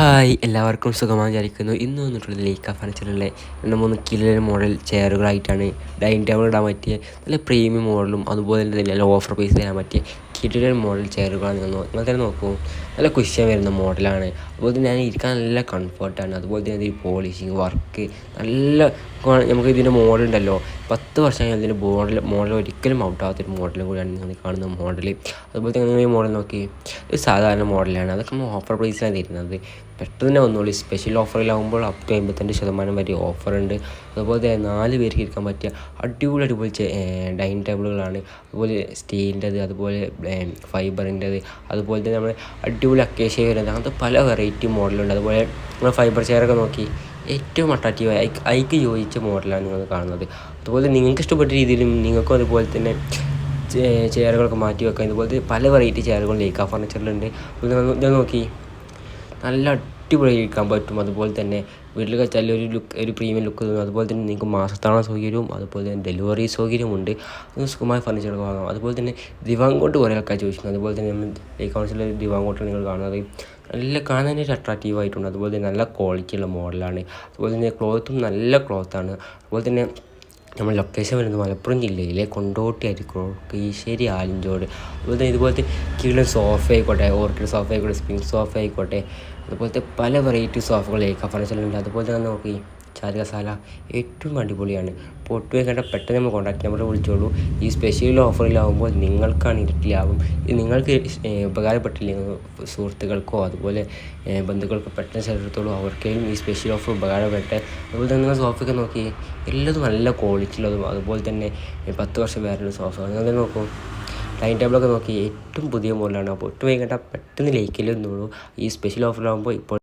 Hi എല്ലാവർക്കും സുഖമായി വിചാരിക്കുന്നു. ഇന്ന് വന്നിട്ടുള്ളത് ലേക്ക ഫർണിച്ചറിലെ രണ്ട് മൂന്ന് കിലോ മോഡൽ ചെയറുകളായിട്ടാണ്. ഡൈനിങ് ടേബിൾ ഇടാൻ പറ്റിയ നല്ല പ്രീമിയം മോഡലും അതുപോലെ തന്നെ നല്ല ഓഫർ പ്രൈസ് തരാൻ പറ്റിയ കിടിലൻ മോഡൽ ചെയറുകളാണ് നിങ്ങൾ നിങ്ങൾ തന്നെ നോക്കൂ. നല്ല കുഷ്യൻ വരുന്ന മോഡലാണ് അതുപോലെ തന്നെ ഞാൻ ഇരിക്കാൻ നല്ല കംഫർട്ടാണ് അതുപോലെ തന്നെ ഈ പോളിഷിങ് വർക്ക് നല്ല നമുക്ക് ഇതിന്റെ മോഡൽ ഉണ്ടല്ലോ. പത്ത് വർഷം കഴിഞ്ഞാൽ ഇതിന്റെ മോഡൽ മോഡൽ ഒരിക്കലും ഔട്ടാകാത്തൊരു മോഡലും കൂടിയാണ് നിങ്ങൾ കാണുന്ന മോഡൽ അതുപോലെ തന്നെ ഈ മോഡൽ നോക്കി. ഒരു സാധാരണ മോഡലാണ് അതൊക്കെ നമ്മൾ ഓഫർ പ്രൈസിലാണ് തരുന്നത്. പെട്ടെന്ന് തന്നെ വന്നോളൂ. സ്പെഷ്യൽ ഓഫറിലാകുമ്പോൾ അപ് ടു അമ്പത്തഞ്ച് ശതമാനം വരെ ഓഫറുണ്ട് അതുപോലെ തന്നെ നാല് പേർക്ക് ഇരിക്കാൻ പറ്റിയ അടിപൊളി അടിപൊളി ഡൈനിങ് ടേബിളുകളാണ് അതുപോലെ സ്റ്റീലിന്റെത് അതുപോലെ ഫൈബറിന്റെത്. അതുപോലെ തന്നെ നമ്മൾ അടിപൊളി അക്കേഷ്യ വരുന്നത് അങ്ങനത്തെ പല വെറൈറ്റി മോഡലുണ്ട്. അതുപോലെ നമ്മൾ ഫൈബർ ചെയറൊക്കെ നോക്കി ഏറ്റവും അട്രാക്റ്റീവ് ഐക്ക് യോജിച്ച മോഡലാണ് നിങ്ങൾ കാണുന്നത്. അതുപോലെ നിങ്ങൾക്ക് ഇഷ്ടപ്പെട്ട രീതിയിലും നിങ്ങൾക്കും അതുപോലെ തന്നെ ചെയറുകളൊക്കെ മാറ്റി വെക്കാം. ഇതുപോലത്തെ പല വെറൈറ്റി ചെയറുകളും ലേക്കാ ഫർണിച്ചറിലുണ്ട്. ഇത് നോക്കി. നല്ല അടിപൊളി ഇരിക്കാൻ പറ്റും. അതുപോലെ തന്നെ വീട്ടിൽ വെച്ചാൽ ഒരു ലുക്ക് ഒരു പ്രീമിയം ലുക്ക് തോന്നും അതുപോലെ തന്നെ നിങ്ങൾക്ക് മാസത്താണ സൗകര്യവും അതുപോലെ തന്നെ ഡെലിവറി സൗകര്യമുണ്ട് ഉണ്ട്. സുഖമായ ഫർണിച്ചറുകൾ വാങ്ങാം. അതുപോലെ തന്നെ ദിവാങ്കോട്ട് കുറേ ആൾക്കാർ ചോദിച്ചിട്ടുണ്ട്. അതുപോലെ തന്നെ നമ്മൾ ഈ ഹൗസിലെ ദിവാങ്കോട്ടാണ് നിങ്ങൾ കാണുന്നത് നല്ല കാണാൻ ഒരു അട്രാക്റ്റീവ് ആയിട്ടുണ്ട്. അതുപോലെ തന്നെ നല്ല ക്വാളിറ്റിയുള്ള മോഡലാണ് അതുപോലെ തന്നെ ക്ലോത്തും നല്ല ക്ലോത്താണ് അതുപോലെ തന്നെ നമ്മൾ ലൊക്കേഷൻ വരുന്നത് മലപ്പുറം ജില്ലയിലെ കൊണ്ടോട്ടി അരിക്കോട് കീശ്ശേരി ആലിഞ്ചോട്. അതുപോലെ തന്നെ ഇതുപോലത്തെ കീഴിലും സോഫ ആയിക്കോട്ടെ ഓർക്കിഡ് സോഫ ആയിക്കോട്ടെ സ്പ്രിങ് സോഫ ആയിക്കോട്ടെ അതുപോലത്തെ പല വെറൈറ്റി സോഫകൾ ഏക്ക ഫർണിച്ചറിലുണ്ട് അതുപോലെ തന്നെ ചാരുകസാല ഏറ്റവും അടിപൊളിയാണ്. ഒട്ടും വേണ്ട പെട്ടെന്ന് നമ്മൾ കോൺടാക്ട് നമ്പർ വിളിച്ചോളൂ. ഈ സ്പെഷ്യൽ ഓഫറിലാവുമ്പോൾ നിങ്ങൾക്കാണ് ഇരട്ടി ലാഭം. ഇത് നിങ്ങൾക്ക് ഉപകാരപ്പെട്ടില്ലെങ്കിൽ സുഹൃത്തുക്കൾക്കോ അതുപോലെ ബന്ധുക്കൾക്കോ പെട്ടെന്ന് ചേർത്തൊള്ളൂ അവർക്കും ഈ സ്പെഷ്യൽ ഓഫർ ഉപകാരപ്പെട്ട് അതുപോലെ തന്നെ നിങ്ങൾ സോഫയൊക്കെ നോക്കി. എല്ലാതും നല്ല ക്വാളിറ്റിയുള്ളതും അതുപോലെ തന്നെ പത്ത് വർഷം വേറൊരു സോഫ നിങ്ങൾ നോക്കൂ. ടൈം ടേബിളൊക്കെ നോക്കി. ഏറ്റവും പുതിയ മോഡലാണ് അപ്പോൾ ഒട്ടും വൈകേണ്ട പെട്ടെന്ന് ലൈക്കിൽ നിന്നോളൂ. ഈ സ്പെഷ്യൽ ഓഫറിലാകുമ്പോൾ ഇപ്പോൾ